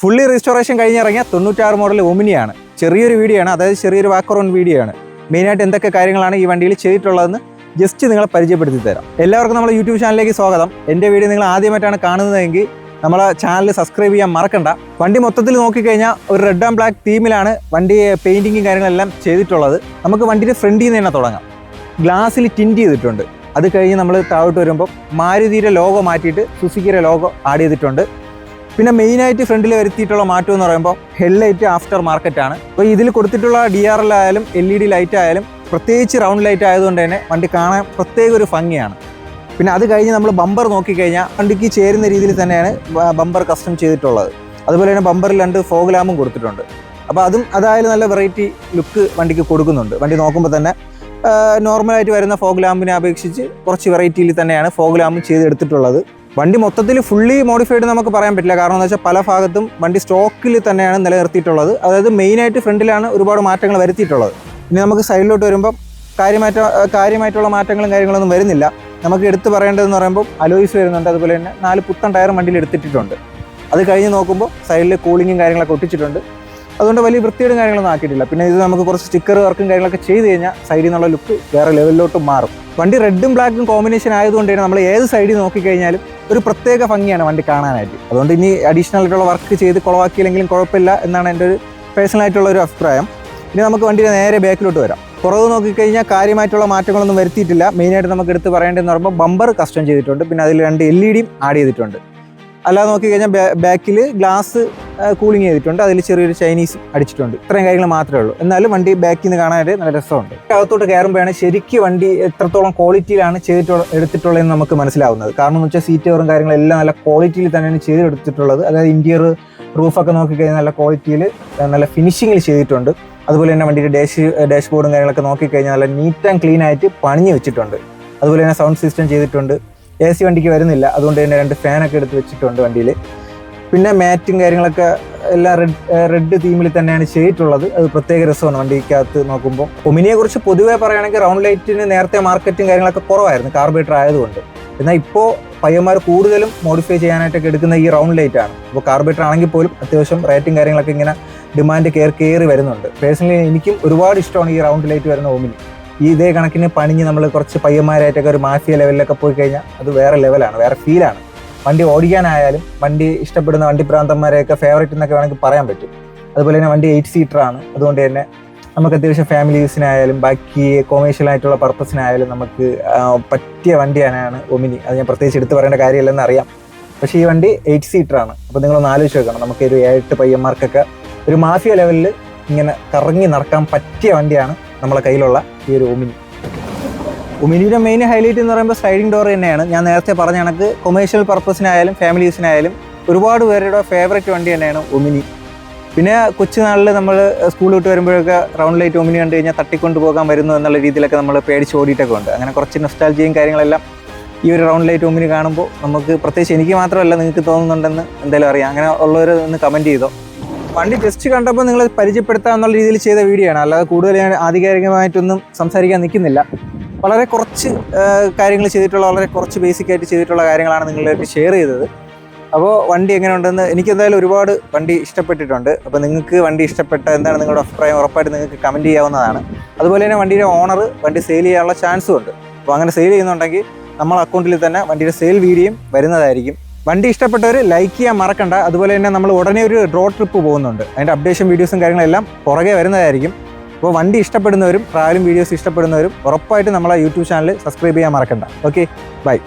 Fully restoration കഴിഞ്ഞിറങ്ങിയ തൊണ്ണൂറ്റാറ് model ഒമിനിയാണ് ചെറിയൊരു video ആണ് അതായത് ചെറിയൊരു വാക്കറോൺ വീഡിയോ ആണ്. മെയിനായിട്ട് എന്തൊക്കെ കാര്യങ്ങളാണ് ഈ വണ്ടിയിൽ ചെയ്തിട്ടുള്ളതെന്ന് ജസ്റ്റ് നിങ്ങളെ പരിചയപ്പെടുത്തി തരാം. എല്ലാവർക്കും നമ്മുടെ യൂട്യൂബ് ചാനലിലേക്ക് സ്വാഗതം. എന്റെ വീഡിയോ നിങ്ങൾ ആദ്യമായിട്ടാണ് കാണുന്നതെങ്കിൽ നമ്മളെ ചാനൽ സബ്സ്ക്രൈബ് ചെയ്യാൻ മറക്കണ്ട. വണ്ടി മൊത്തത്തിൽ നോക്കിക്കഴിഞ്ഞാൽ ഒരു റെഡ് ആൻഡ് ബ്ലാക്ക് തീമിലാണ് വണ്ടി പെയിന്റിങ്ങും കാര്യങ്ങളെല്ലാം ചെയ്തിട്ടുള്ളത്. നമുക്ക് വണ്ടിയുടെ ഫ്രണ്ടിൽ നിന്ന് തന്നെ തുടങ്ങാം. ഗ്ലാസ്സിൽ ടിന്റ് ചെയ്തിട്ടുണ്ട്. അത് കഴിഞ്ഞ് നമ്മൾ താഴോട്ട് വരുമ്പോൾ മാരുതിയുടെ ലോഗോ മാറ്റിയിട്ട് സുസുക്കിയുടെ ലോഗോ ആഡ് ചെയ്തിട്ടുണ്ട്. പിന്നെ മെയിനായിട്ട് ഫ്രണ്ടിൽ വരുത്തിയിട്ടുള്ള മാറ്റം എന്ന് പറയുമ്പോൾ ഹെഡ്ലൈറ്റ് ആഫ്റ്റർ മാർക്കറ്റ് ആണ്. അപ്പോൾ ഇതിൽ കൊടുത്തിട്ടുള്ള ഡി ആർ എൽ ആയാലും എൽ ഇ ഡി ലൈറ്റ് ആയാലും പ്രത്യേകിച്ച് റൗണ്ട് ലൈറ്റ് ആയതുകൊണ്ട് തന്നെ വണ്ടി കാണാൻ പ്രത്യേക ഒരു ഭംഗിയാണ്. പിന്നെ അത് കഴിഞ്ഞ് നമ്മൾ ബമ്പർ നോക്കിക്കഴിഞ്ഞാൽ വണ്ടിക്ക് ചേരുന്ന രീതിയിൽ തന്നെയാണ് ബമ്പർ കസ്റ്റം ചെയ്തിട്ടുള്ളത്. അതുപോലെ തന്നെ ബമ്പറിൽ രണ്ട് ഫോഗ് ലാമ്പും കൊടുത്തിട്ടുണ്ട്. അപ്പോൾ അതും അതായാലും നല്ല വെറൈറ്റി ലുക്ക് വണ്ടിക്ക് കൊടുക്കുന്നുണ്ട്. വണ്ടി നോക്കുമ്പോൾ തന്നെ നോർമലായിട്ട് വരുന്ന ഫോഗ് ലാമ്പിനെ അപേക്ഷിച്ച് കുറച്ച് വെറൈറ്റിയിൽ തന്നെയാണ് ഫോഗ് ലാമ്പ് ചെയ്തെടുത്തിട്ടുള്ളത്. വണ്ടി മൊത്തത്തിൽ ഫുള്ളി മോഡിഫൈഡ് നമുക്ക് പറയാൻ പറ്റില്ല. കാരണം എന്താ വെച്ചാൽ പല ഭാഗത്തും വണ്ടി സ്റ്റോക്കിൽ തന്നെയാണ് നിലനിർത്തിയിട്ടുള്ളത്. അതായത് മെയിനായിട്ട് ഫ്രണ്ടിലാണ് ഒരുപാട് മാറ്റങ്ങൾ വരുത്തിയിട്ടുള്ളത്. ഇനി നമുക്ക് സൈഡിലോട്ട് വരുമ്പം കാര്യമായിട്ട് കാര്യമായിട്ടുള്ള മാറ്റങ്ങളും കാര്യങ്ങളൊന്നും വരുന്നില്ല. നമുക്ക് എടുത്തു പറയേണ്ടതെന്ന് പറയുമ്പോൾ അലോയിസ് വരുന്നുണ്ട്. അതുപോലെ തന്നെ നാല് പുത്തൻ ടയർ വണ്ടിയിൽ എടുത്തിട്ടുണ്ട് അത് കഴിഞ്ഞ് നോക്കുമ്പോൾ സൈഡിൽ കൂളിങ്ങും കാര്യങ്ങളൊക്കെ ഒട്ടിച്ചിട്ടുണ്ട്. അതുകൊണ്ട് വലിയ വൃത്തിയുടെ കാര്യങ്ങളൊന്നും ആക്കിയിട്ടില്ല. പിന്നെ ഇത് നമുക്ക് കുറച്ച് സ്റ്റിക്കർ വർക്കും കാര്യങ്ങളൊക്കെ ചെയ്ത് കഴിഞ്ഞാൽ സൈഡിൽ നിന്നുള്ള ലുക്ക് വേറെ ലെവലിലോട്ട് മാറും. വണ്ടി റെഡും ബ്ലാക്കും കോമ്പിനേഷൻ ആയതുകൊണ്ട് തന്നെ നമ്മൾ ഏത് സൈഡിൽ നോക്കിക്കഴിഞ്ഞാലും ഒരു പ്രത്യേക ഭംഗിയാണ് വണ്ടി കാണാനായിട്ട്. അതുകൊണ്ട് ഇനി അഡീഷണൽ ആയിട്ടുള്ള വർക്ക് ചെയ്ത് കുളവാക്കിയില്ലെങ്കിലും കുഴപ്പമില്ല എന്നാണ് എന്റെ ഒരു പേഴ്സണൽ ആയിട്ടുള്ള ഒരു അഭിപ്രായം. ഇനി നമുക്ക് വണ്ടിയുടെ നേരെ ബാക്കിലോട്ട് വരാം. പുറത്ത് നോക്കിക്കഴിഞ്ഞാൽ കാര്യമായിട്ടുള്ള മാറ്റങ്ങളൊന്നും വരുത്തിയിട്ടില്ല. മെയിനായിട്ട് നമുക്ക് എടുത്ത് പറയേണ്ടതെന്ന് പറയുമ്പോൾ ബമ്പർ കസ്റ്റം ചെയ്തിട്ടുണ്ട്. പിന്നെ അതിൽ രണ്ട് എൽ ഇ ഡിയും ആഡ് ചെയ്തിട്ടുണ്ട്. അല്ലാതെ നോക്കിക്കഴിഞ്ഞാൽ ബാക്കിൽ ഗ്ലാസ് കൂളിംഗ് ചെയ്തിട്ടുണ്ട്. അതിൽ ചെറിയൊരു ചൈനീസ് അടിച്ചിട്ടുണ്ട്. ഇത്രയും കാര്യങ്ങൾ മാത്രമേ ഉള്ളൂ. എന്നാലും വണ്ടി ബാക്കിൽ നിന്ന് കാണാനായിട്ട് നല്ല രസമുണ്ട്. അകത്തോട്ട് കയറുമ്പോഴാണ് ശരിക്കും വണ്ടി എത്രത്തോളം ക്വാളിറ്റിയിലാണ് ചെയ്തിട്ടുള്ള എടുത്തിട്ടുള്ളതെന്ന് നമുക്ക് മനസ്സിലാവുന്നത്. കാരണം എന്ന് വെച്ചാൽ സീറ്റ് കവറും കാര്യങ്ങളെല്ലാം നല്ല ക്വാളിറ്റിയിൽ തന്നെയാണ് ചെയ്തെടുത്തിട്ടുള്ളത്. അതായത് ഇന്റീരിയർ റൂഫൊക്കെ നോക്കിക്കഴിഞ്ഞാൽ നല്ല ക്വാളിറ്റിയിൽ നല്ല ഫിനിഷിങ്ങിൽ ചെയ്തിട്ടുണ്ട്. അതുപോലെ തന്നെ വണ്ടിയുടെ ഡാഷ് ഡാഷ് ബോർഡും കാര്യങ്ങളൊക്കെ നോക്കിക്കഴിഞ്ഞാൽ നല്ല നീറ്റ് ആൻഡ് ക്ലീൻ ആയിട്ട് പണിഞ്ഞു വെച്ചിട്ടുണ്ട്. അതുപോലെ തന്നെ സൗണ്ട് സിസ്റ്റം ചെയ്തിട്ടുണ്ട്. എ സി വണ്ടിക്ക് വരുന്നില്ല. അതുകൊണ്ട് തന്നെ രണ്ട് ഫാനൊക്കെ എടുത്ത് വെച്ചിട്ടുണ്ട് വണ്ടിയിൽ പിന്നെ മാറ്റും കാര്യങ്ങളൊക്കെ എല്ലാം റെഡ് റെഡ് തീമിൽ തന്നെയാണ് ചെയ്തിട്ടുള്ളത്. അത് പ്രത്യേക രസമാണ് വണ്ടിക്കകത്ത് നോക്കുമ്പോൾ ഒമിനിയെ കുറിച്ച് പൊതുവേ പറയുകയാണെങ്കിൽ റൗണ്ട് ലൈറ്റിന് നേരത്തെ മാർക്കറ്റും കാര്യങ്ങളൊക്കെ കുറവായിരുന്നു കാർബേറ്റർ ആയതുകൊണ്ട്. എന്നാൽ ഇപ്പോൾ പയ്യന്മാർ കൂടുതലും മോഡിഫൈ ചെയ്യാനായിട്ടൊക്കെ എടുക്കുന്ന ഈ റൗണ്ട് ലൈറ്റ് ആണ്. അപ്പോൾ കാർബേറ്റർ ആണെങ്കിൽ പോലും അത്യാവശ്യം റേറ്റും കാര്യങ്ങളൊക്കെ ഇങ്ങനെ ഡിമാൻഡ് കയറി കയറി വരുന്നുണ്ട്. പേഴ്സണലി എനിക്കും ഒരുപാട് ഇഷ്ടമാണ് ഈ റൗണ്ട് ലൈറ്റ് വരുന്ന ഓമിനി ഈ ഇതേ കണക്കിന് പണിഞ്ഞ് നമ്മൾ കുറച്ച് പയ്യന്മാരായിട്ടൊക്കെ ഒരു മാഫിയ ലെവലിലൊക്കെ പോയി കഴിഞ്ഞാൽ അത് വേറെ ലെവലാണ് വേറെ ഫീലാണ് വണ്ടി ഓടിക്കാനായാലും വണ്ടി ഇഷ്ടപ്പെടുന്ന വണ്ടി പ്രാന്തന്മാരെയൊക്കെ ഫേവറേറ്റ് എന്നൊക്കെ വേണമെങ്കിൽ പറയാൻ പറ്റും. അതുപോലെ തന്നെ വണ്ടി എയ്റ്റ് സീറ്റർ ആണ്. അതുകൊണ്ട് തന്നെ നമുക്ക് അത്യാവശ്യം ഫാമിലീസിനായാലും ബാക്കി കൊമേഴ്ഷ്യൽ ആയിട്ടുള്ള പർപ്പസിനായാലും നമുക്ക് പറ്റിയ വണ്ടിയാണ് ഒമിനി. അത് ഞാൻ പ്രത്യേകിച്ച് എടുത്തു പറയേണ്ട കാര്യമില്ലെന്ന് അറിയാം. പക്ഷേ ഈ വണ്ടി എയ്റ്റ് സീറ്റർ ആണ്. അപ്പോൾ നിങ്ങളൊന്ന് ആലോചിച്ച് നോക്കണം. നമുക്ക് ഒരു ഏഴെട്ട് പയ്യന്മാർക്കൊക്കെ ഒരു മാഫിയ ലെവലിൽ ഇങ്ങനെ കറങ്ങി നടക്കാൻ പറ്റിയ വണ്ടിയാണ് നമ്മളെ കയ്യിലുള്ള ഈ ഒരു ഒമിനി. ഒമിനിയുടെ മെയിൻ ഹൈലൈറ്റ് എന്ന് പറയുമ്പോൾ സ്ലൈഡിംഗ് ഡോർ തന്നെയാണ്. ഞാൻ നേരത്തെ പറഞ്ഞ കണക്ക് കൊമേഴ്ഷ്യൽ പർപ്പസിനായാലും ഫാമിലീസിനായാലും ഒരുപാട് പേരുടെ ഫേവറേറ്റ് വണ്ടി തന്നെയാണ് ഉമിനി. പിന്നെ കൊച്ചുനാളിൽ നമ്മൾ സ്കൂൾ വിട്ട് വരുമ്പോഴൊക്കെ റൗണ്ട് ലൈറ്റ് ഉമിനി കണ്ടു കഴിഞ്ഞാൽ തട്ടിക്കൊണ്ട് പോകാൻ വരുന്നു എന്നുള്ള രീതിയിലൊക്കെ നമ്മൾ പേടിച്ച് ഓടിയിട്ടൊക്കെ ഉണ്ട്. അങ്ങനെ കുറച്ച് നൊസ്റ്റാൾജിയും കാര്യങ്ങളെല്ലാം ഈ ഒരു റൗണ്ട് ലൈറ്റ് ഉമിനി കാണുമ്പോൾ നമുക്ക് പ്രത്യേകിച്ച് എനിക്ക് മാത്രമല്ല നിങ്ങൾക്ക് തോന്നുന്നുണ്ടെന്ന് എന്തായാലും അറിയാം. അങ്ങനെ ഉള്ളവർ ഒന്ന് കമന്റ് ചെയ്തോ. വണ്ടി ജസ്റ്റ് കണ്ടപ്പോൾ നിങ്ങൾ പരിചയപ്പെടുത്താം എന്നുള്ള രീതിയിൽ ചെയ്ത വീഡിയോ ആണ്. അല്ലാതെ കൂടുതൽ ഞാൻ ആധികാരികമായിട്ടൊന്നും സംസാരിക്കാൻ നിൽക്കുന്നില്ല. വളരെ കുറച്ച് കാര്യങ്ങൾ ചെയ്തിട്ടുള്ള വളരെ കുറച്ച് ബേസിക് ആയിട്ട് ചെയ്തിട്ടുള്ള കാര്യങ്ങളാണ് നിങ്ങളായിട്ട് ഷെയർ ചെയ്തത്. അപ്പോൾ വണ്ടി എങ്ങനെ ഉണ്ടെന്ന് എനിക്ക് എന്തായാലും ഒരുപാട് വണ്ടി ഇഷ്ടപ്പെട്ടിട്ടുണ്ട്. അപ്പോൾ നിങ്ങൾക്ക് വണ്ടി ഇഷ്ടപ്പെട്ട എന്താണ് നിങ്ങളുടെ അഭിപ്രായം? ഉറപ്പായിട്ട് നിങ്ങൾക്ക് കമന്റ് ചെയ്യാവുന്നതാണ്. അതുപോലെ തന്നെ വണ്ടിയുടെ ഓണർ വണ്ടി സെയിൽ ചെയ്യാനുള്ള ചാൻസും ഉണ്ട്. അപ്പോൾ അങ്ങനെ സെയിൽ ചെയ്യുന്നുണ്ടെങ്കിൽ നമ്മൾ അക്കൗണ്ടിൽ തന്നെ വണ്ടിയുടെ സെയിൽ വീഡിയോയും വരുന്നതായിരിക്കും. വണ്ടി ഇഷ്ടപ്പെട്ടവർ ലൈക്ക് ചെയ്യാൻ മറക്കണ്ട. അതുപോലെ തന്നെ നമ്മൾ ഉടനെ ഒരു ഡ്രോ ട്രിപ്പ് പോകുന്നുണ്ട്. അതിന്റെ അപ്ഡേഷൻ വീഡിയോസും കാര്യങ്ങളെല്ലാം പുറകെ വരുന്നതായിരിക്കും. അപ്പോൾ വണ്ടി ഇഷ്ടപ്പെടുന്നവരും ട്രാവലും വീഡിയോസ് ഇഷ്ടപ്പെടുന്നവരും ഉറപ്പായിട്ട് നമ്മളെ യൂട്യൂബ് ചാനൽ സബ്സ്ക്രൈബ് ചെയ്യാൻ മറക്കണ്ട. Okay bye.